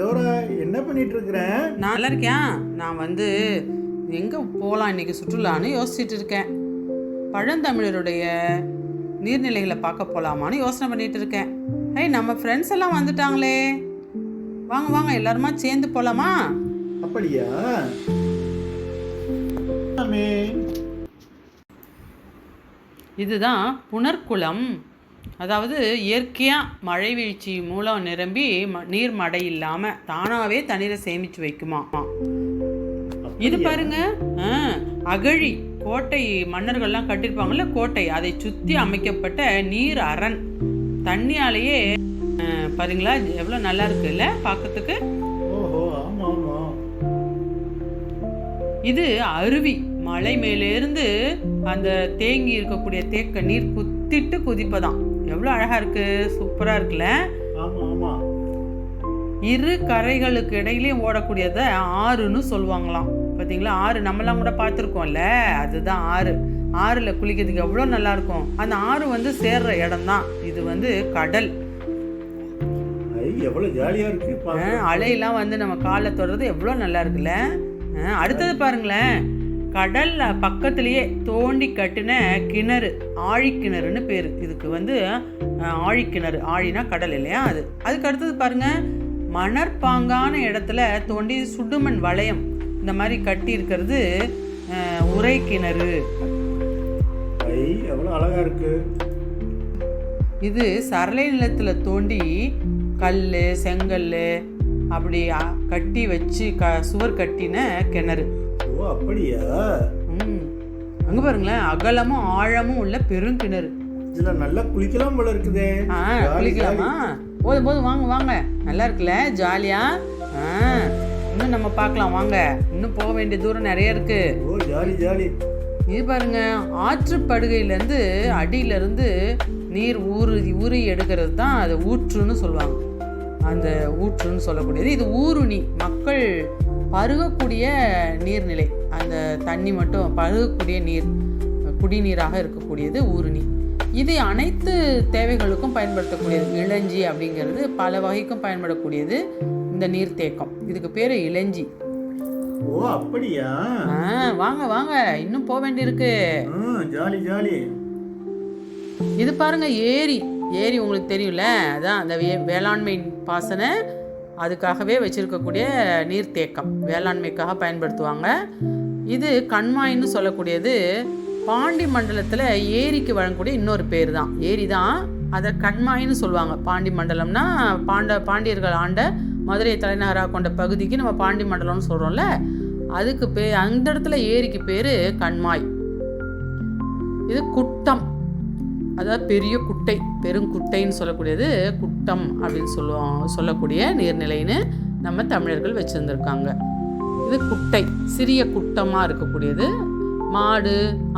Dora என்ன பண்ணிட்டு இருக்கிற நான் நல்லா இருக்கேன். நான் வந்து எங்கே போகலாம் இன்னைக்கு சுற்றுலான்னு யோசிச்சுட்டு இருக்கேன். பழந்தமிழருடைய நீர்நிலைகளை பார்க்க போகலாமான்னு யோசனை பண்ணிட்டு இருக்கேன். ஏய் நம்ம ஃப்ரெண்ட்ஸ் எல்லாம் வந்துட்டாங்களே. வாங்க வாங்க எல்லாருமா சேர்ந்து போகலாமா அப்படியா? இதுதான் புனர்குளம். அதாவது இயற்கையாக மழை வீழ்ச்சி மூலம் நிரம்பி நீர் மடை இல்லாமல் தானாகவே தண்ணீரை சேமித்து வைக்குமா? இது பாருங்க. அகழி கோட்டை மன்னர்கள்லாம் கட்டியிருப்பாங்கல்ல கோட்டை. அதை சுற்றி அமைக்கப்பட்ட நீர் அரண். தண்ணியாலேயே பாருங்களா எவ்வளோ நல்லா இருக்குல்ல பார்க்கறதுக்கு இது அருவி. மலை மேலேருந்து அந்த தேங்கி இருக்கக்கூடிய தேக்க நீர் குத்திட்டு குதிப்பதாம் எவ்வளோ அழகா இருக்கு. சூப்பரா இருக்குல்ல? இரு கரைகளுக்கு இடையிலையும் ஓடக்கூடியதை ஆறுன்னு சொல்லுவாங்களாம். பார்த்தீங்களா ஆறு நம்மலாம் கூட பார்த்துருக்கோம்ல? அதுதான் ஆறு. ஆறுல குளிக்கிறதுக்கு எவ்வளோ நல்லா இருக்கும். அந்த ஆறு வந்து சேர்ற இடம் தான் இது வந்து கடல். ஐ எவ்வளவு ஜாலியா இருக்கு. அலையெல்லாம் வந்து நம்ம காலில் தொடுறது எவ்வளோ நல்லா இருக்குல்ல? அடுத்தது பாருங்களேன். கடல்ல பக்கத்துலேயே தோண்டி கட்டின கிணறு ஆழிக்கிணறுன்னு பேர். இதுக்கு வந்து ஆழிக்கிணறு. ஆழினா கடல் இல்லையா அது? அதுக்கு அடுத்தது பாருங்க மணற்பாங்கான இடத்துல தோண்டி சுடுமண் வளையம். இந்த மாதிரி கட்டி இருக்கிறது உறை கிணறு அழகா இருக்கு. இது சரளை நிலத்தில் தோண்டி கல் செங்கல் அப்படி கட்டி வச்சு க சுவர் கட்டின கிணறு. ஓ அப்படியா? ம். அங்கே பாருங்களேன் அகலமும் ஆழமும் உள்ள பெருங்கிணறு இதுல நல்லா குளிக்கலாம் போல இருக்குதே. ஆ குளிக்கலாமா? போதும் போதும் வாங்க வாங்க. நல்லா இருக்குல்ல? ஜாலியா? ஆ. இன்னும் நம்ம பார்க்கலாம் வாங்க. இன்னும் போக வேண்டிய தூரம் நிறைய இருக்கு. ஓ ஜாலி ஜாலி. இது பாருங்க ஆற்றுப்படுகையிலேருந்து அடியிலேருந்து நீர் ஊறு ஊறி எடுக்கிறது தான் அது ஊற்றுன்னு சொல்லுவாங்க. அந்த ஊற்றுன்னு சொல்லக்கூடியது. இது ஊருணி. மக்கள் பருகக்கூடிய நீர்நிலை அந்த தண்ணி மட்டும் பருகக்கூடிய நீர் குடிநீராக இருக்கக்கூடியது ஊருணி. இது அனைத்து தேவைகளுக்கும் பயன்படுத்தக்கூடியது. இளஞ்சி அப்படிங்கிறது பல வகைக்கும் பயன்படக்கூடியது இந்த நீர்த்தேக்கம் இதுக்கு பேர் இளஞ்சி. ஓ அப்படியா? வாங்க வாங்க. இன்னும் போக வேண்டியிருக்கு. Jolly jolly. இது பாருங்க ஏரி. ஏரி உங்களுக்கு தெரியும்ல? அதான் அந்த வேளாண்மை பாசன அதுக்காகவே வச்சுருக்கக்கூடிய நீர்த்தேக்கம் வேளாண்மைக்காக பயன்படுத்துவாங்க. இது கண்மாயின்னு சொல்லக்கூடியது பாண்டி மண்டலத்தில் ஏரிக்கு வழங்கக்கூடிய இன்னொரு பேர் தான். ஏரி தான் அதை கண்மாயின்னு சொல்லுவாங்க. பாண்டி மண்டலம்னா பாண்ட பாண்டியர்கள் ஆண்ட மதுரையை தலைநகராக கொண்ட பகுதிக்கு நம்ம பாண்டி மண்டலம்னு சொல்கிறோம்ல அதுக்கு பே அந்த இடத்துல ஏரிக்கு பேர் கண்மாய். இது குட்டம். அதாவது பெரிய குட்டை பெருங்குட்டைன்னு சொல்லக்கூடியது குட்டம் அப்படின்னு சொல்லுவோம் சொல்லக்கூடிய நீர்நிலைன்னு நம்ம தமிழர்கள் வச்சுருந்துருக்காங்க. இது குட்டை சிறிய குட்டமாக இருக்கக்கூடியது. மாடு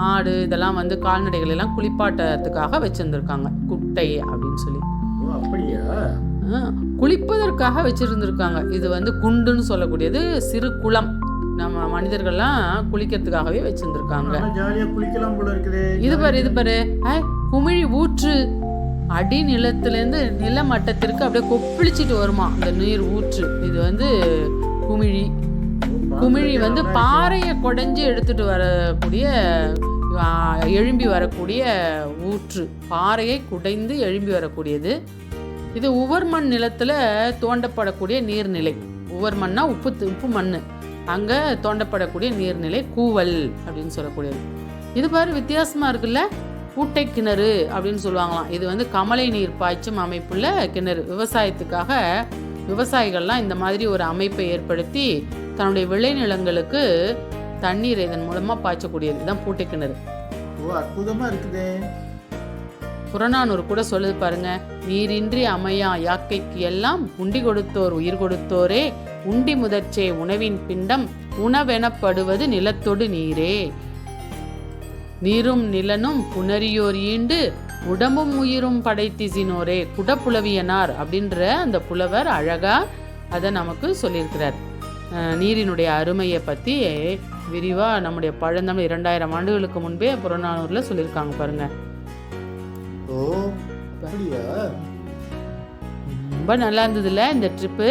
ஆடு இதெல்லாம் வந்து கால்நடைகள் எல்லாம் குளிப்பாட்டத்துக்காக வச்சுருந்துருக்காங்க. குட்டை அப்படின்னு சொல்லி. குளிப்பதற்காக வச்சுருந்துருக்காங்க. இது வந்து குண்டுன்னு சொல்லக்கூடியது சிறு குளம். நம்ம மனிதர்கள்லாம் குளிக்கிறதுக்காகவே வச்சுருந்துருக்காங்க. இது பாரு இது பாரு. குமிழி ஊற்று அடி நிலத்திலேருந்து நிலமட்டத்திற்கு அப்படியே கொப்பளிச்சிட்டு வருமா இந்த நீர் ஊற்று. இது வந்து குமிழி. குமிழி வந்து பாறையை குடைஞ்சு எடுத்துட்டு வரக்கூடிய எழும்பி வரக்கூடிய ஊற்று. பாறையை குடைந்து எழும்பி வரக்கூடியது. இது உவர்மண் நிலத்தில் தோண்டப்படக்கூடிய நீர்நிலை. உவர்மண்ணா உப்பு உப்பு மண் அங்கே தோண்டப்படக்கூடிய நீர்நிலை கூவல் அப்படின்னு சொல்லக்கூடியது. இது பாரு வித்தியாசமாக இருக்குல்ல? பூட்டை கிணறு அப்படின்னு சொல்லுவாங்களாம். இது வந்து கமலை நீர் பாய்ச்சும் அமைப்புள்ள கிணறு. விவசாயத்துக்காக விவசாயிகள்லாம் இந்த மாதிரி ஒரு அமைப்பை ஏற்படுத்தி தன்னுடைய விளைநிலங்களுக்கு தண்ணீர் இதன் மூலமாக பாய்ச்சக்கூடியது. இதுதான் பூட்டை கிணறு ஓ அற்புதமா இருக்குதே. புறநானூறு கூட சொல்லுது பாருங்க. நீரின்றி அமையா யாக்கைக்கு எல்லாம் உண்டி கொடுத்தோர் உயிர் கொடுத்தோரே உண்டி முதற்சே உணவின் பிண்டம் உணவெனப்படுவது நிலத்தொடு நீரே. நீரும் நிலனும் புணரியோர் ஈண்டு உடம்பும் உயிரும் படைத்திசினோரே குடப்புலவியனார் அப்படின்ற அந்த புலவர் அழகா அதை நமக்கு சொல்லியிருக்கிறார். நீரினுடைய அருமையை பற்றி விரிவாக நம்முடைய பழந்தமிழ் இரண்டாயிரம் ஆண்டுகளுக்கு முன்பே புறநானூரில் சொல்லியிருக்காங்க பாருங்க. ரொம்ப நல்லா இருந்ததுல்ல இந்த ட்ரிப்பு?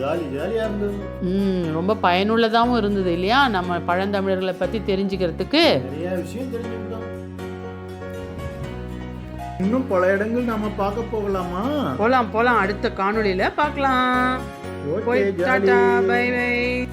ஜாலி ஜாலியா இருந்தது. ம் ரொம்ப பயனுள்ளதாகவும் இருந்தது இல்லையா? நம்ம பழந்தமிழர்களை பற்றி தெரிஞ்சுக்கிறதுக்கு. நிறைய விஷயம் தெரிஞ்சுக்கிட்டோம். இன்னும் பல இடங்கள் நாம பார்க்க போகலாமா? போகலாம் போகலாம் அடுத்த காணொளியில் பார்க்கலாம். போய் பை பை.